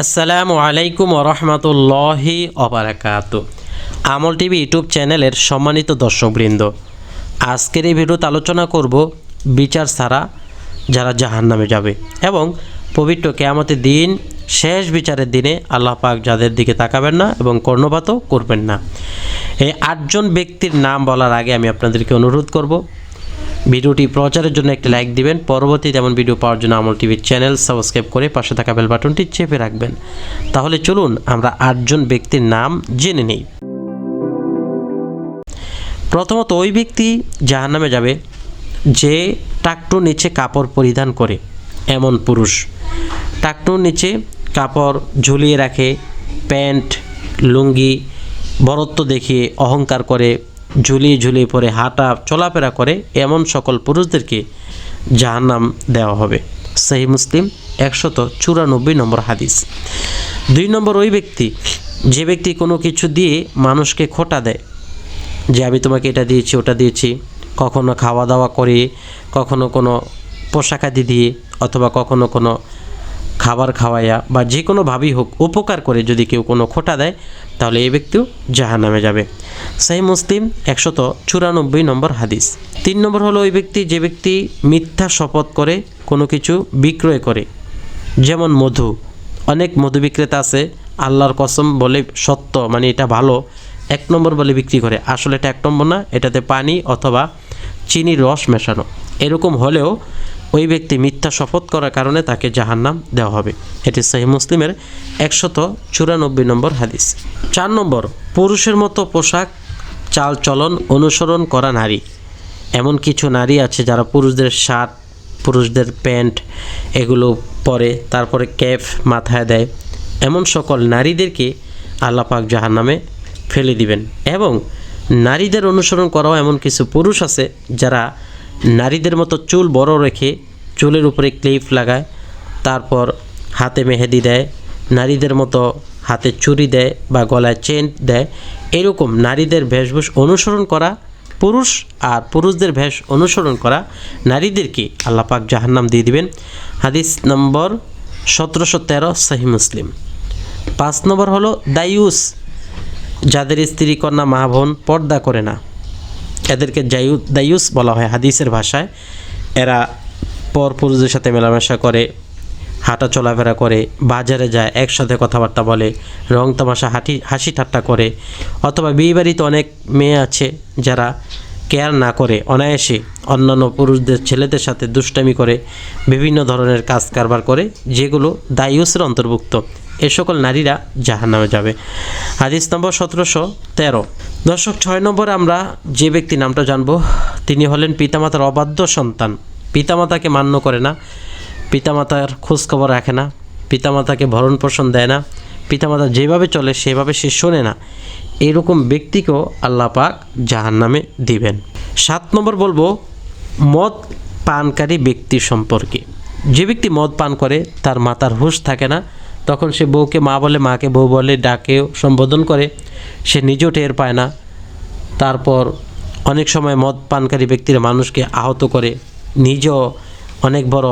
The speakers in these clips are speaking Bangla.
আসসালামু আলাইকুম রহমতুল্লাহি অবরাকাত আমল টিভি ইউটিউব চ্যানেলের সম্মানিত দর্শকবৃন্দ, আজকের এই ভিডিওতে আলোচনা করব বিচার ছাড়া যারা জাহান নামে যাবে এবং পবিত্র কেয়ামতের দিন, শেষ বিচারের দিনে আল্লাহ পাক যাদের দিকে তাকাবেন না এবং কর্ণপাতও করবেন না। এই আটজন ব্যক্তির নাম বলার আগে আমি আপনাদেরকে অনুরোধ করব ভিডিওটি প্রচারের জন্য একটি লাইক দিবেন। পরবর্তী তেমন ভিডিও পাওয়ার জন্য আমল টিভির চ্যানেল সাবস্ক্রাইব করে পাশে থাকা বেল বাটনটি চেপে রাখবেন। তাহলে চলুন আমরা আটজন ব্যক্তির নাম জেনে নিই। প্রথমত ওই ব্যক্তি জাহান নামে যাবে, যে টাকটুর নিচে কাপড় পরিধান করে, এমন পুরুষ। টাকটুর নিচে কাপড় ঝুলিয়ে রাখে, প্যান্ট, লুঙ্গি, বরত্ব দেখিয়ে অহংকার করে ঝুলিয়ে ঝুলিয়ে পরে হাঁটা, চলাফেরা করে এমন সকল পুরুষদেরকে জাহান্নাম দেওয়া হবে। সেই মুসলিম একশত চুরানব্বই নম্বর হাদিস। দুই নম্বর ওই ব্যক্তি, যে ব্যক্তি কোনো কিছু দিয়ে মানুষকে খোটা দেয়, যে আমি তোমাকে এটা দিয়েছি, ওটা দিয়েছি, কখনো খাওয়া দাওয়া করে, কখনো কোনো পোশাকাদি দিয়ে, অথবা কখনো কোনো খাবার খাওয়াইয়া বা যে কোনোভাবেই হোক উপকার করে যদি কেউ কোনো খোটা দেয়, তাহলে এই ব্যক্তিও জাহান নামে যাবে। সেই মুসলিম একশত চুরানব্বই নম্বর হাদিস। তিন নম্বর হলো ওই ব্যক্তি, যে ব্যক্তি মিথ্যা শপথ করে, কোনো কিছু বিক্রয় করে, যেমন মধু। অনেক মধু বিক্রেতা আছে, আল্লাহর কসম বলে সত্য মানে এটা ভালো, এক নম্বর বলে বিক্রি করে। আসলে এটা এক নম্বর না, এটাতে পানি অথবা চিনির রস মেশানো। এরকম হলেও ওই ব্যক্তি মিথ্যা শপথ করার কারণে তাকে জাহান্নাম দেওয়া হবে। এটি সাহি মুসলিমের একশত চুরানব্বই নম্বর হাদিস। চার নম্বর, পুরুষের মতো পোশাক, চাল চলন, অনুসরণ করা নারী। এমন কিছু নারী আছে যারা পুরুষদের শার্ট, পুরুষদের প্যান্ট এগুলো পরে, তারপরে ক্যাপ মাথায় দেয়। এমন সকল নারীদেরকে আল্লাপাক জাহান নামে ফেলে দিবেন। এবং নারীদের অনুসরণ করাও এমন কিছু পুরুষ আছে যারা নারীদের মতো চুল বড় রেখে চুলের উপরে ক্লিপ লাগায়, তারপর হাতে মেহেদি দেয়, নারীদের মতো হাতে চুরি দেয় বা গলায় চেন দেয়। এরকম নারীদের বেশভূষ অনুসরণ করা, পুরুষ আর পুরুষদের ভেষ অনুসরণ করা নারীদেরকে আল্লাপাক জাহান্নাম দিয়ে দিবেন। হাদিস নম্বর সতেরোশো তেরো, সাহি মুসলিম। পাঁচ নম্বর হলো দায়ুস, যাদের স্ত্রী কন্যা মা বোন পর্দা করে না। এদেরকে জায়ু দায়ুস বলা হয় হাদিসের ভাষায়। এরা পর পুরুষদের সাথে মেলামেশা করে, হাঁটা চলাফেরা করে, বাজারে যায়, একসাথে কথাবার্তা বলে, রং তামাশা, হাঁটি, হাসি ঠাট্টা করে। অথবা বিয়ে বিয়েবাড়িতে অনেক মেয়ে আছে যারা কেয়ার না করে, অনায়াসে অন্যান্য পুরুষদের ছেলেদের সাথে দুষ্টামি করে, বিভিন্ন ধরনের কাজ কারবার করে, যেগুলো দায়ুসের অন্তর্ভুক্ত। এ সকল নারীরা জাহান্নামে যাবে। হাদিস নম্বর সতেরোশো তেরো। দর্শক, ছয় নম্বরে আমরা যে ব্যক্তি নামটা জানব, তিনি হলেন পিতামাতার অবাধ্য সন্তান। পিতামাতাকে মান্য করে না, পিতামাতার খোঁজখবর রাখে না, পিতামাতাকে ভরণ পোষণ দেয় না, পিতামাতা যেভাবে চলে সেভাবে সে শোনে না। এরকম ব্যক্তিকেও আল্লাহ পাক জাহান নামে দিবেন। সাত নম্বর বলব, মদ পানকারী ব্যক্তি সম্পর্কে। যে ব্যক্তি মদ পান করে, তার মাতার হুঁশ থাকে না তখন সে বউকে মা বলে, মাকে বউ বলে ডাকেও সম্বোধন করে। সে নিজেও টের পায় না। তারপর অনেক সময় মদ পানকারী ব্যক্তিরা মানুষকে আহত করে। নিজেও অনেক বড়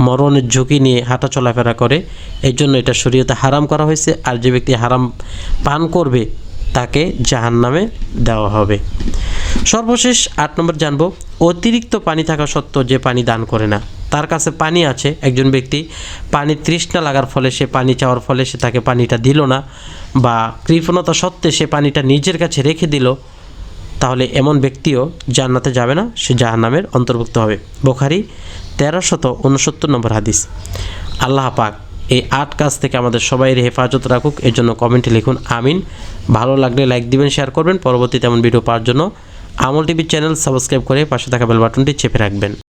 মরণের ঝুঁকি নিয়ে হাঁটা চলাফেরা করে। এই জন্য এটা শরীয়তে হারাম করা হয়েছে। আর যে ব্যক্তি হারাম পান করবে, তাকে জাহান নামে দেওয়া হবে। সর্বশেষ আট নম্বর জানব, অতিরিক্ত পানি থাকা সত্ত্বেও যে পানি দান করে না। তার কাছে পানি আছে, একজন ব্যক্তি। পানি তৃষ্ণা লাগার ফলে সে পানি চাওয়ার ফলে সে তাকে পানিটা দিল না বা কৃপণতা সত্ত্বে সে পানিটা নিজের কাছে রেখে দিল। তাহলে এমন ব্যক্তিও জান্নাতে যাবে না, সে জাহান্নামের অন্তর্ভুক্ত হবে। বোখারি তেরোশত উনসত্তর নম্বর হাদিস। আল্লাহ পাক এই আট কাজ থেকে আমাদের সবাইয়ের হেফাজত রাখুক, এর জন্য কমেন্টে লিখুন, আমিন। ভালো লাগলে লাইক দিবেন, শেয়ার করবেন। পরবর্তী তেমন ভিডিও পাওয়ার জন্য আমল টিভি চ্যানেল সাবস্ক্রাইব করে পাশে থাকা বেল বাটনটি চেপে রাখবেন।